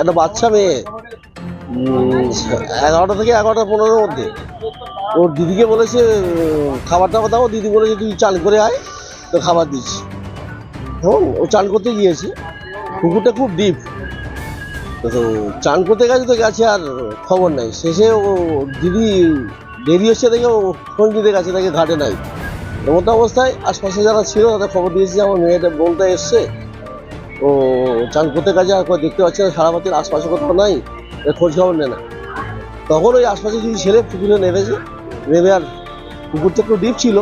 একটা বাচ্চা মেয়ে। এগারোটা থেকে এগারোটা পনেরোর মধ্যে। ওর দিদিকে বলেছে, খাবার টাবার দাও, দিদি বলেছে, তুই চান করে আয়, তো খাবার দিচ্ছি এবং ও চান করতে গিয়েছে। পুকুরটা খুব ডিপ তো চান করতে গেছে তো গেছে আর খবর নাই। শেষে ও দিদি দেরি হচ্ছে দেখে ও ফোন দিতে গেছে তাকে ঘাটে নাই। এমন অবস্থায় আশপাশে যারা ছিল তাদের খবর দিয়েছে আমার মেয়েটা বোনটা এসছে। ও চান করতে গেছে? আর দেখতে পাচ্ছে না, সারা বাতির আশপাশে কোথাও নাই। খোঁজ খবর নেয় না। তখন ওই আশপাশে কিছু ছেলে পুকুরে নেমেছে নেমে আর পুকুর পুকুরটা একটু ডিপ ছিল,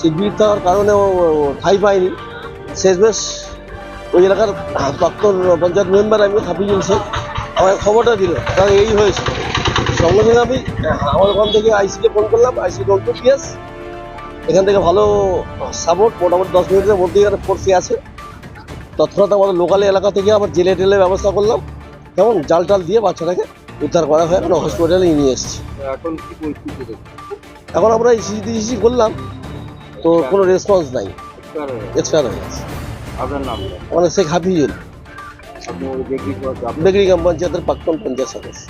সেই ডিপ থাকার কারণে ও ঠাই পায়নি। শেষমেশ ওই এলাকার প্রাক্তন পঞ্চায়েত মেম্বার আমি হাফিজুল শেখ আমার খবরটা দিল। তাহলে এই হয়েছে। সঙ্গে সঙ্গে আমি, আমার ওখান থেকে আইসিকে ফোন করলাম। আইসি রন্টু পিএস এখান থেকে ভালো সাপোর্ট মোটামুটি দশ মিনিটের মধ্যেই এখানে ফোর্সে আছে। তৎক্ষণাৎ আমাদের লোকাল এলাকা থেকে আবার জেলে টেলে ব্যবস্থা করলাম। কেমন জাল টাল দিয়ে বাচ্চাটাকে উদ্ধার করা হয়ে এখন হসপিটালে নিয়ে এসেছি। এখন কি পরিস্থিতি? এখন আমরা করলাম তো কোনো রেসপন্স নাই। এক্সপায়ার হয়ে গেছে। আপনার নাম? শেখ হাফিজুল। বেগরি গ্রাম পঞ্চায়েতের প্রাক্তন পঞ্চায়েত সদস্য।